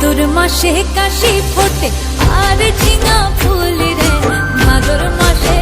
মাদুর মাসে কাশি ফোটে আর ঝিঙা ফুল রে মাদুর মাসে